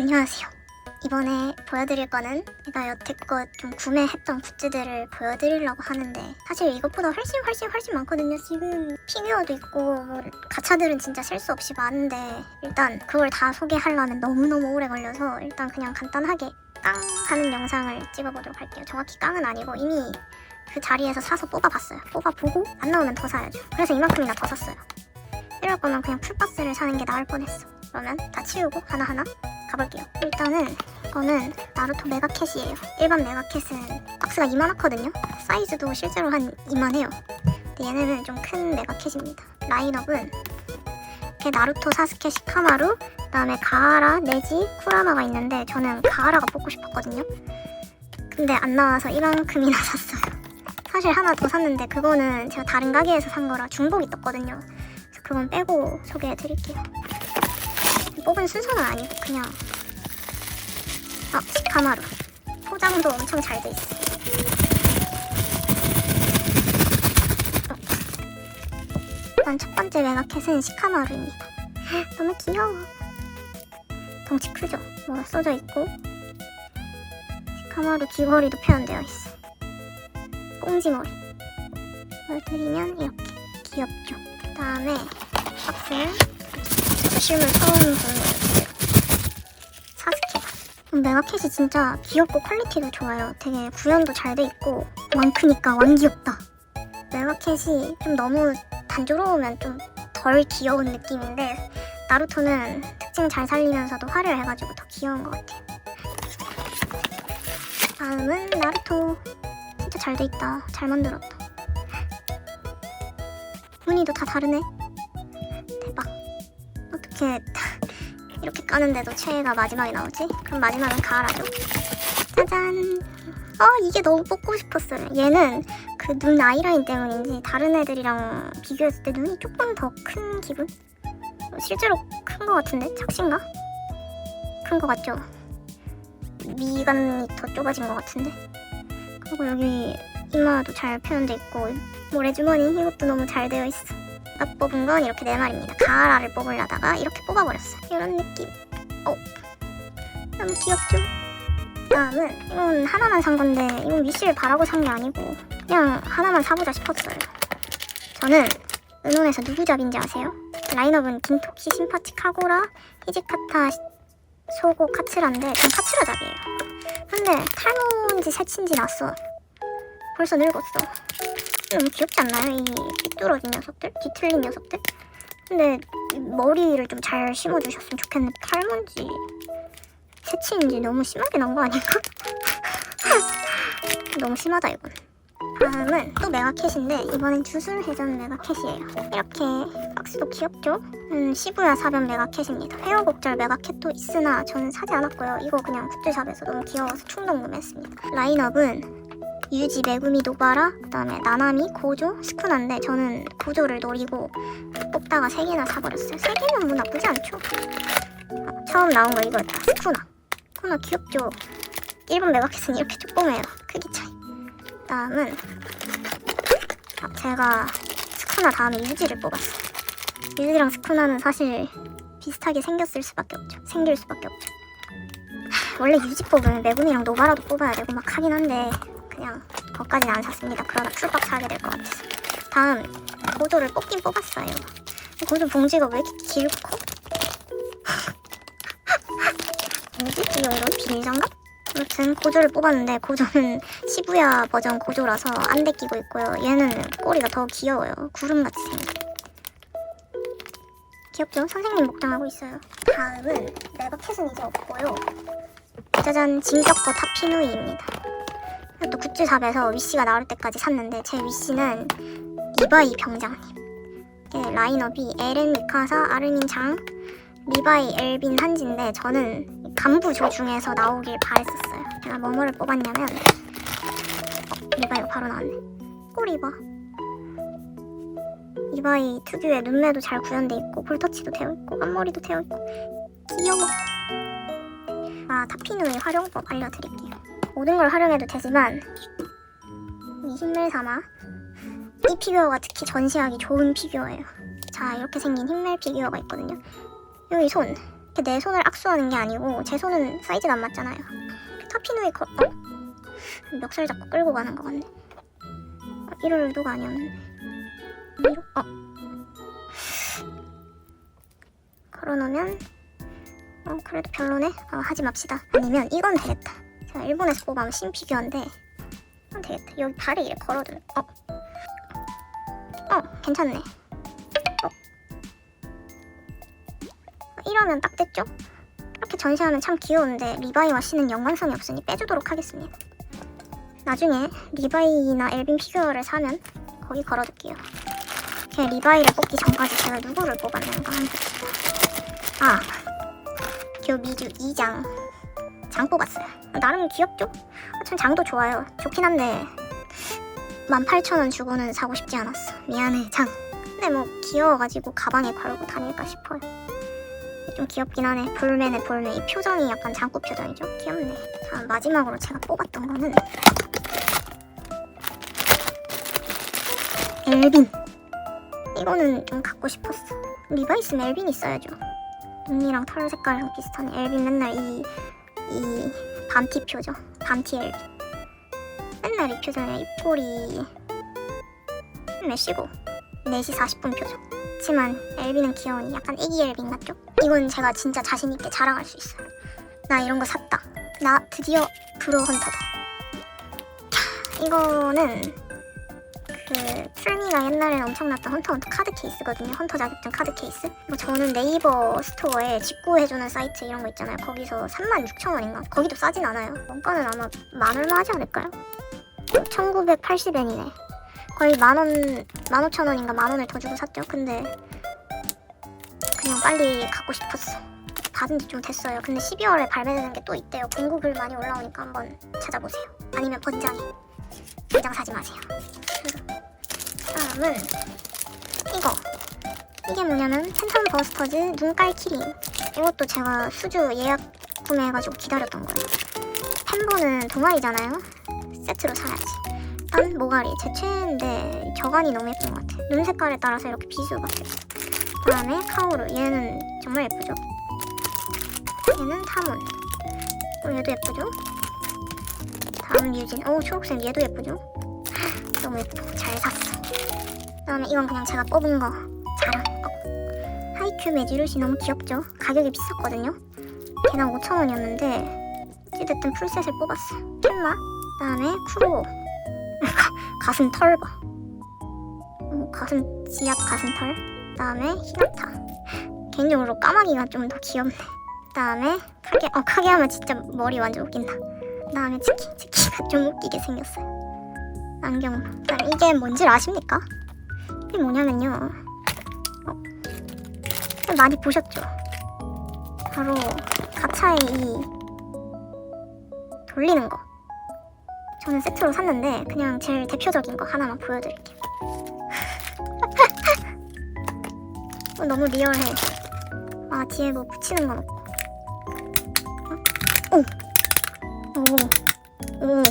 안녕하세요. 이번에 보여드릴 거는 제가 여태껏 좀 구매했던 굿즈들을 보여드리려고 하는데 사실 이것보다 훨씬 훨씬 훨씬 많거든요. 지금 피규어도 있고 뭐 가차들은 진짜 셀 수 없이 많은데 일단 그걸 다 소개하려면 너무너무 오래 걸려서 일단 그냥 간단하게 깡 하는 영상을 찍어보도록 할게요. 정확히 깡은 아니고 이미 그 자리에서 사서 뽑아봤어요. 뽑아보고 안 나오면 더 사야죠. 그래서 이만큼이나 더 샀어요. 이럴 거면 그냥 풀박스를 사는 게 나을 뻔했어. 그러면 다 치우고 하나하나 가볼게요. 일단은 이거는 나루토 메가캣이에요. 일반 메가캣은 박스가 이만하거든요. 사이즈도 실제로 한 이만해요. 근데 얘네는 좀 큰 메가캣입니다. 라인업은 이렇게 나루토, 사스케, 시카마루, 그 다음에 가하라, 네지, 쿠라마가 있는데 저는 가하라가 뽑고 싶었거든요. 근데 안 나와서 이만큼이나 샀어요. 사실 하나 더 샀는데 그거는 제가 다른 가게에서 산 거라 중복이 떴거든요. 그래서 그건 빼고 소개해 드릴게요. 뽑은 순서는 아니고 그냥 아 시카마루 포장도 엄청 잘 돼 있어. 어. 일단 첫 번째 메가캣은 시카마루입니다. 너무 귀여워. 덩치 크죠? 뭐가 써져 있고 시카마루 귀걸이도 표현되어 있어. 꽁지머리. 보여드리면 이렇게 귀엽죠. 그 다음에 박스는 처음 보는 거였어요. 사스케. 음, 메가캣이 진짜 귀엽고 퀄리티도 좋아요. 되게 구현도 잘 돼 있고 왕 크니까 왕 귀엽다. 메가캣이 좀 너무 단조로우면 좀 덜 귀여운 느낌인데 나루토는 특징 잘 살리면서도 화려해가지고 더 귀여운 것 같아요. 다음은 나루토. 진짜 잘 돼 있다. 잘 만들었다. 무늬도 다 다르네. 대박. 어떻게 이렇게 까는데도 최애가 마지막에 나오지? 그럼 마지막은 가을하죠. 짜잔. 어 이게 너무 뽑고 싶었어요. 얘는 그 눈 아이라인 때문인지 다른 애들이랑 비교했을 때 눈이 조금 더 큰 기분? 실제로 큰 거 같은데? 작신가? 큰 거 같죠? 미간이 더 좁아진 것 같은데? 그리고 여기 이마도 잘 표현돼 있고 모래주머니 이것도 너무 잘 되어 있어. 아까 뽑은 건 이렇게 네 마리입니다. 가하라를 뽑으려다가 이렇게 뽑아버렸어요. 이런 느낌. 어, 너무 귀엽죠? 다음은 이건 하나만 산 건데 이건 위시를 바라고 산 게 아니고 그냥 하나만 사보자 싶었어요. 저는 은혼에서 누구 잡인지 아세요? 라인업은 긴토키, 신파치, 카고라, 히지카타, 소고, 카츠라인데 전 카츠라 잡이에요. 근데 탈모인지 새치인지 났어. 벌써 늙었어. 너무 귀엽지 않나요? 이 삐뚤어진 녀석들? 뒤틀린 녀석들? 근데 머리를 좀 잘 심어주셨으면 좋겠는데 탈모인지 새치인지 너무 심하게 난 거 아닐까? 너무 심하다 이건. 다음은 또 메가캣인데 이번엔 주술회전 메가캣이에요. 이렇게 박스도 귀엽죠? 음, 시부야 사변 메가캣입니다. 회어곡절 메가캣도 있으나 저는 사지 않았고요. 이거 그냥 굿즈샵에서 너무 귀여워서 충동 구매했습니다. 라인업은 유지, 메구미, 노바라, 그다음에 나나미, 고조, 스쿠나인데 저는 고조를 노리고 뽑다가 세 개나 사버렸어요. 세 개면 뭐 나쁘지 않죠? 어, 처음 나온 거 이거였다. 스쿠나. 스쿠나 귀엽죠? 일본 메가캣은 이렇게 조그매요. 크기 차이. 다음은 아, 제가 스쿠나 다음에 유지를 뽑았어요. 유지랑 스쿠나는 사실 비슷하게 생겼을 수밖에 없죠. 생길 수밖에 없죠. 하, 원래 유지 뽑으면 메구미랑 노바라도 뽑아야 되고 막 하긴 한데 그냥 거기까지는 안 샀습니다. 그러다 풀박 사게 될 것 같아서. 다음 고조를 뽑긴 뽑았어요. 고조 봉지가 왜 이렇게 길고? 뭐지? 이 정도는 비닐장갑? 아무튼 고조를 뽑았는데 고조는 시부야 버전 고조라서 안 데끼고 있고요. 얘는 꼬리가 더 귀여워요. 구름같이 생긴. 귀엽죠? 선생님 목장하고 있어요. 다음은 메가캣은 이제 없고요. 짜잔 진격거 타피누이입니다. 이것도 굿즈샵에서 위시가 나올 때까지 샀는데 제 위시는 리바이 병장님. 이게 라인업이 에렌 미카사, 아르민 장, 리바이 엘빈 한지인데 저는 간부 조 중에서 나오길 바랬었어요. 제가 뭐뭐를 뽑았냐면 어, 리바이가 바로 나왔네. 꼬리 봐. 리바이 특유의 눈매도 잘 구현돼 있고 볼터치도 되어 있고 앞머리도 되어 있고 귀여워. 아 타피누의 활용법 알려드릴게요. 모든 걸 활용해도 되지만 이 힘멜 삼아 이 피규어가 특히 전시하기 좋은 피규어예요. 자 이렇게 생긴 힘멜 피규어가 있거든요. 여기 손 내 손을 악수하는 게 아니고 제 손은 사이즈가 안 맞잖아요. 터피누이 거 어? 멱살 잡고 끌고 가는 것 같네. 어, 이럴 의도가 아니었는데. 이러 어. 걸어놓으면 어 그래도 별로네. 어, 하지 맙시다. 아니면 이건 되겠다. 제가 일본에서 뽑아온 신피규어인데 이건 되겠다. 여기 발에 이렇게 걸어두면 어. 어 괜찮네. 어. 이러면 딱 됐죠? 이렇게 전시하면 참 귀여운데 리바이와 씨는 연관성이 없으니 빼주도록 하겠습니다. 나중에 리바이나 엘빈 피규어를 사면 거기 걸어둘게요. 걔 리바이를 뽑기 전까지 제가 누구를 뽑았는가 한번 아, 교미주 2장 장 뽑았어요. 나름 귀엽죠? 어, 전 장도 좋아요. 좋긴 한데 18,000원 주고는 사고 싶지 않았어. 미안해, 장. 근데 뭐 귀여워가지고 가방에 걸고 다닐까 싶어요. 좀 귀엽긴 하네. 볼맨의 볼맨. 이 표정이 약간 장구 표정이죠? 귀엽네. 자, 마지막으로 제가 뽑았던 거는 엘빈. 이거는 좀 갖고 싶었어. 리바이스는 엘빈 있어야죠. 눈이랑 털 색깔이랑 비슷한 엘빈 맨날 이, 이 반티 표정. 반티 엘빈. 맨날 이 표정이야. 입꼬리 메시고 4시 40분 표정. 그렇지만 엘빈은 귀여우니 약간 애기 엘빈 같죠? 이건 제가 진짜 자신 있게 자랑할 수 있어요. 나 이런 거 샀다. 나 드디어 브로 헌터다. 캬, 이거는 그 풀미가 옛날에 엄청났던 헌터 헌터 카드 케이스거든요. 헌터 자격증 카드 케이스. 뭐 저는 네이버 스토어에 직구해주는 사이트 이런 거 있잖아요. 거기서 36,000원인가? 거기도 싸진 않아요. 원가는 아마 만 얼마 하지 않을까요? 1980엔이네. 거의 만원, 만 오천 원인가 만 원을 더 주고 샀죠. 근데 그냥 빨리 갖고 싶었어. 받은 지 좀 됐어요. 근데 12월에 발매되는 게 또 있대요. 공구글 많이 올라오니까 한번 찾아보세요. 아니면 번장에. 번장 사지 마세요. 다음은 이거. 이게 뭐냐면 팬텀 버스터즈 눈깔 키링. 이것도 제가 수주 예약 구매해가지고 기다렸던 거예요. 펜보는 동아리잖아요. 세트로 사야지. 일단 모가리 제 최애인데 겨간이 너무 예쁜 것 같아. 눈 색깔에 따라서 이렇게 비수가 돼 있어. 그다음에 카오루 얘는 정말 예쁘죠. 얘는 타몬. 또 얘도 예쁘죠. 다음 유진. 오 초록색 얘도 예쁘죠. 너무 예뻐. 잘 샀어. 그다음에 이건 그냥 제가 뽑은 거 자랑. 어. 하이큐 매지루시 너무 귀엽죠. 가격이 비쌌거든요. 걔당 5,000원이었는데 어찌됐든 풀셋을 뽑았어. 캔마. 그다음에 쿠로. 가슴 털 봐. 어, 가슴 지압 가슴 털. 그다음에 히나타. 개인적으로 까마귀가 좀 더 귀엽네. 그다음에 카게 어 카게 하면 진짜 머리 완전 웃긴다. 그다음에 치키 치키가 좀 웃기게 생겼어요. 안경. 그다음 이게 뭔지 아십니까? 이게 뭐냐면요. 어, 많이 보셨죠? 바로 가차의 이 돌리는 거. 저는 세트로 샀는데 그냥 제일 대표적인 거 하나만 보여드릴게요. 어, 너무 리얼해. 아 뒤에 뭐 붙이는 건 없고. 어? 오, 오, 오.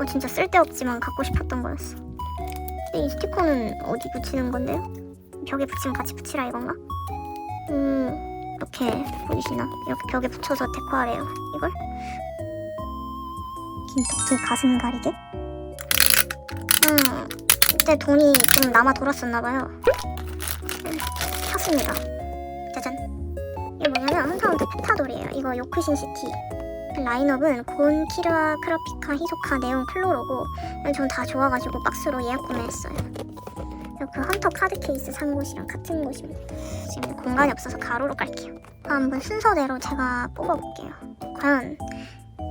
어 진짜 쓸데없지만 갖고 싶었던 거였어. 이 스티커는 어디 붙이는 건데요? 벽에 붙이면 같이 붙이라 이건가? 음 이렇게 보이시나? 이렇게 벽에 붙여서 데코하래요. 이걸? 김토끼 가슴 가리개? 음, 그때 돈이 좀 남아 돌았었나봐요. 음, 샀습니다. 짜잔. 이게 뭐냐면 헌터헌터 페타돌이에요. 이거 요크신 시티. 라인업은 곤, 키르아, 크라피카, 히소카, 네온, 클로로고 전 다 좋아가지고 박스로 예약 구매했어요. 그 헌터 카드 케이스 산 곳이랑 같은 곳입니다. 지금 공간이 없어서 가로로 깔게요. 한번 순서대로 제가 뽑아볼게요. 과연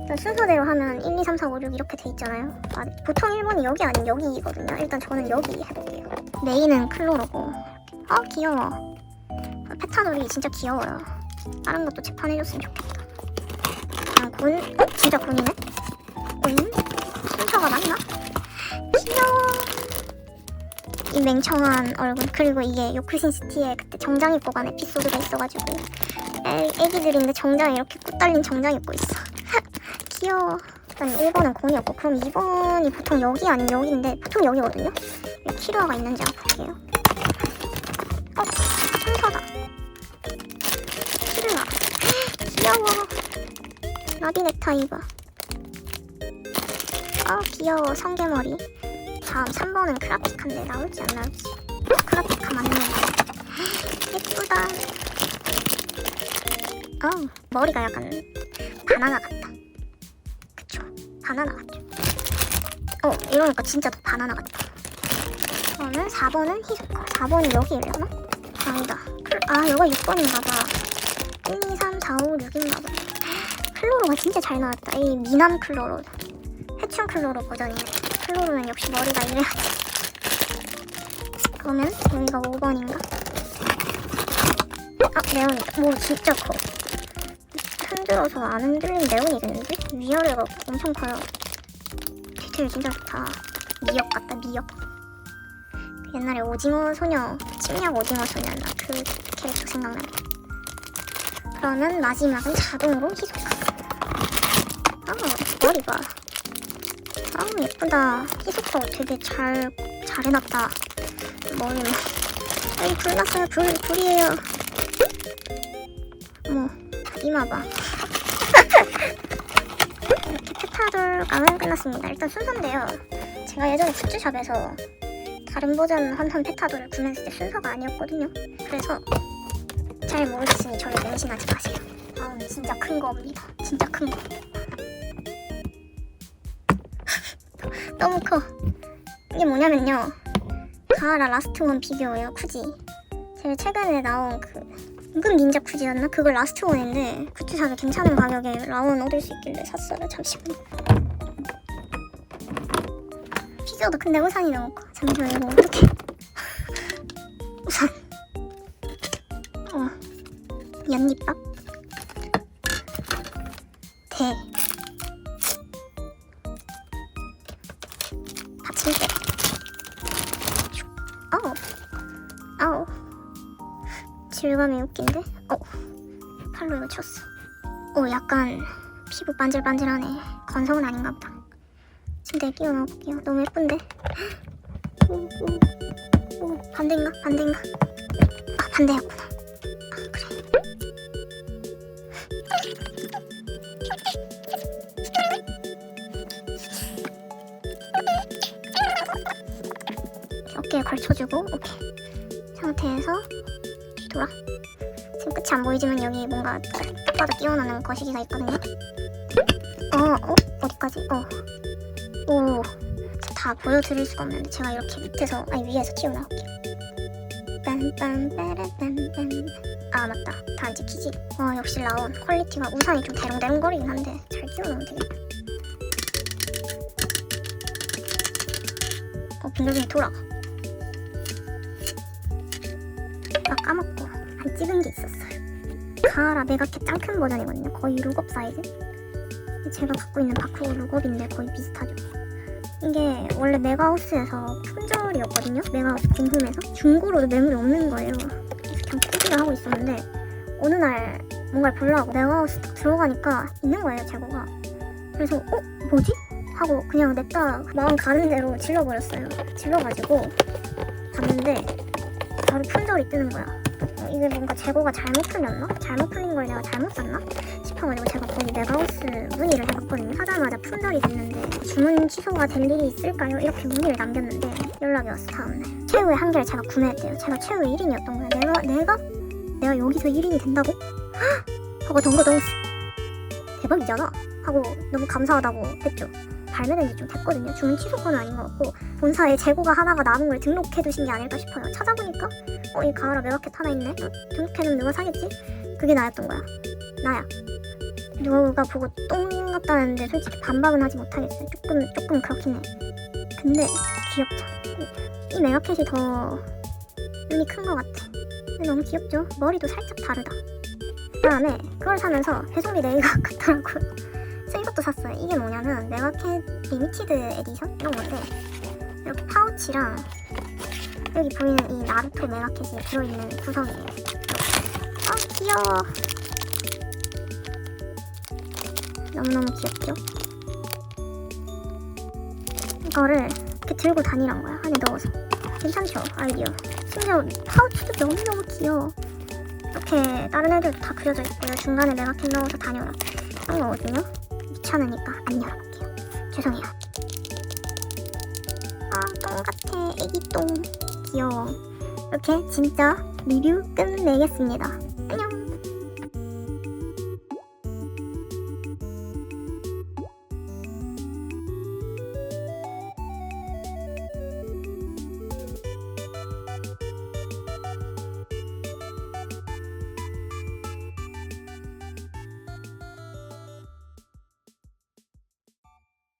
일단 순서대로 하면 1, 2, 3, 4, 5, 6 이렇게 돼 있잖아요. 아, 보통 1번이 여기 아닌 여기거든요. 일단 저는 여기 해볼게요. 메인은 클로로고. 아 귀여워. 페타돌이 진짜 귀여워요. 다른 것도 재판해줬으면 좋겠다. 곤? 어? 진짜 곤이네? 곤? 순서가 맞나? 귀여워. 이 맹청한 얼굴 그리고 이게 요크신 시티에 그때 정장 입고 간 에피소드가 있어가지고 애, 애기들인데 정장 이렇게 꾸 달린 정장 입고 있어. 귀여워. 일단 1번은 공이었고 그럼 2번이 보통 여기 아니면 여기인데 보통 여기거든요. 여기 키루아가 있는지 한번 볼게요. 어? 순서다. 키루아. 귀여워. 나비 넥타이가. 아 귀여워 성게머리. 다음 3번은 크라피카인데 나올지 안 나올지. 크라피카 맞네. 예쁘다. 어 머리가 약간 바나나 같다. 그쵸? 바나나 같죠? 어 이러니까 진짜 더 바나나 같다. 그러면 4번은 희소카. 4번이 여기려나? 아니다. 클- 아 이거 6번인가 봐. 1, 2, 3, 4, 5, 6인가 봐. 클로로가 진짜 잘 나왔다. 이 미남 클로로. 해충 클로로 버전이네. 클로로는 역시 머리가 이래야지. 그러면 여기가 5번인가? 아 네온이다. 오 진짜 커. 흔들어서 안 흔들린 네온이겠는데? 위아래가 엄청 커요. 디테일 진짜 좋다. 미역 같다 미역. 옛날에 오징어 소녀, 침략 오징어 소녀였나 그 캐릭터 생각나네. 그러면 마지막은 자동으로 희소카. 아 머리 봐. 아 예쁘다. 희소카 되게 잘 잘 해놨다. 머리 뭐. 여기 불 났어요. 불 불이에요. 뭐 이마 봐. 이렇게 페타돌 가면 끝났습니다. 일단 순서인데요. 제가 예전에 굿즈샵에서 다른 버전 환한 페타도를 구매했을 때 순서가 아니었거든요. 그래서 잘 모르겠으니 저를 맹신하지 마세요. 다음은 진짜 큰 거입니다. 진짜 큰 거. 너무 커. 이게 뭐냐면요. 가하라 라스트 원 피규어예요. 쿠지. 제가 최근에 나온 그 은근 닌자 쿠지였나? 그걸 라스트 원인데 굿즈샵에 괜찮은 가격에 라원 얻을 수 있길래 샀어요. 잠시만. 피규어도 큰데 우산이 너무 커. 잠시만 이거 어떡해. 우산. 어. 연잎밥. 대. 질감이 웃긴데? 어. 팔로 이거 쳤어. 오, 약간 피부 반질반질하네. 건성은 아닌가 보다. 침대에 끼워 넣어볼게요. 너무 예쁜데? 오, 오, 오, 반대인가? 반대인가? 아, 반대였구나. 아, 그래. 어깨에 걸쳐주고, 오케이. 상태에서 뒤 돌아. 지금 끝이 안 보이지만 여기 뭔가 딱 봐도 끼워놓는 거시기가 있거든요. 어, 어? 어디까지? 어. 오, 다 보여드릴 수가 없는데 제가 이렇게 밑에서 아니 위에서 튀어나올게요. 빰빰빠라빰빰. 아 맞다, 다 안 찍히지? 와 역시 라온 퀄리티가 우산이 좀 대롱대롱거리긴 한데 잘 끼워놓으면 되겠다. 어 빙글빙글 돌아 가. 나 까먹고 안 찍은 게 있었어요. 가하라 메가캡 짱큰 버전이거든요. 거의 룩업 사이즈. 제가 갖고 있는 바쿠 룩업인데 거의 비슷하죠. 이게 원래 메가하우스에서 품절이었거든요. 메가하우스 궁금해서 중고로도 매물이 없는 거예요. 그래서 그냥 포기를 하고 있었는데 어느 날 뭔가를 보려고 메가하우스 딱 들어가니까 있는 거예요 재고가. 그래서 어 뭐지? 하고 그냥 냅다 마음 가는 대로 질러버렸어요. 질러가지고 봤는데 바로 품절이 뜨는 거야. 어, 이게 뭔가 재고가 잘못 풀렸나? 잘못 풀린 걸 내가 잘못 샀나? 싶어가지고 제가 거기 메가하우스 문의를 해봤거든요. 하자마자 품절이 됐는데 주문 취소가 될 일이 있을까요? 이렇게 문의를 남겼는데 연락이 왔어 다음날. 최후의 한 개를 제가 구매했대요. 제가 최후의 1인이었던 거예요. 내가 내가 내가 여기서 1인이 된다고? 헉! 하고 덩거 넣었어. 대박이잖아. 하고 너무 감사하다고 했죠. 발매된 지 좀 됐거든요. 주문 취소 건 아닌 것 같고 본사에 재고가 하나가 남은 걸 등록해 두신 게 아닐까 싶어요. 찾아보니까 어 이 가을아 메가켓 하나 있네. 어, 등록해놓으면 누가 사겠지? 그게 나였던 거야. 나야. 누가 보고 똥 같다는데 솔직히 반박은 하지 못하겠어요. 조금 조금 그렇긴 해. 근데 귀엽죠. 이, 이 메가켓이 더 눈이 큰 것 같아. 너무 귀엽죠? 머리도 살짝 다르다. 그 다음에 그걸 사면서 배송비 내기가 아깝더라고요. 그래서 이것도 샀어요. 이게 뭐냐면 메가켓 리미티드 에디션 이런 건데 이렇게 파우치랑 여기 보이는 이 나루토 메가켓이 들어있는 구성이에요. 아 귀여워. 너무너무 귀엽죠? 이거를 이렇게 들고 다니란 거야 안에 넣어서 괜찮죠 아이디어 심지어 파우치도 너무너무 귀여워 이렇게 다른 애들도 다 그려져 있고요. 중간에 메가캔 넣어서 다녀라. 한 거거든요. 귀찮으니까 안 열어볼게요. 죄송해요. 아, 똥 같아. 애기 똥. 귀여워. 이렇게 진짜 리뷰 끝내겠습니다.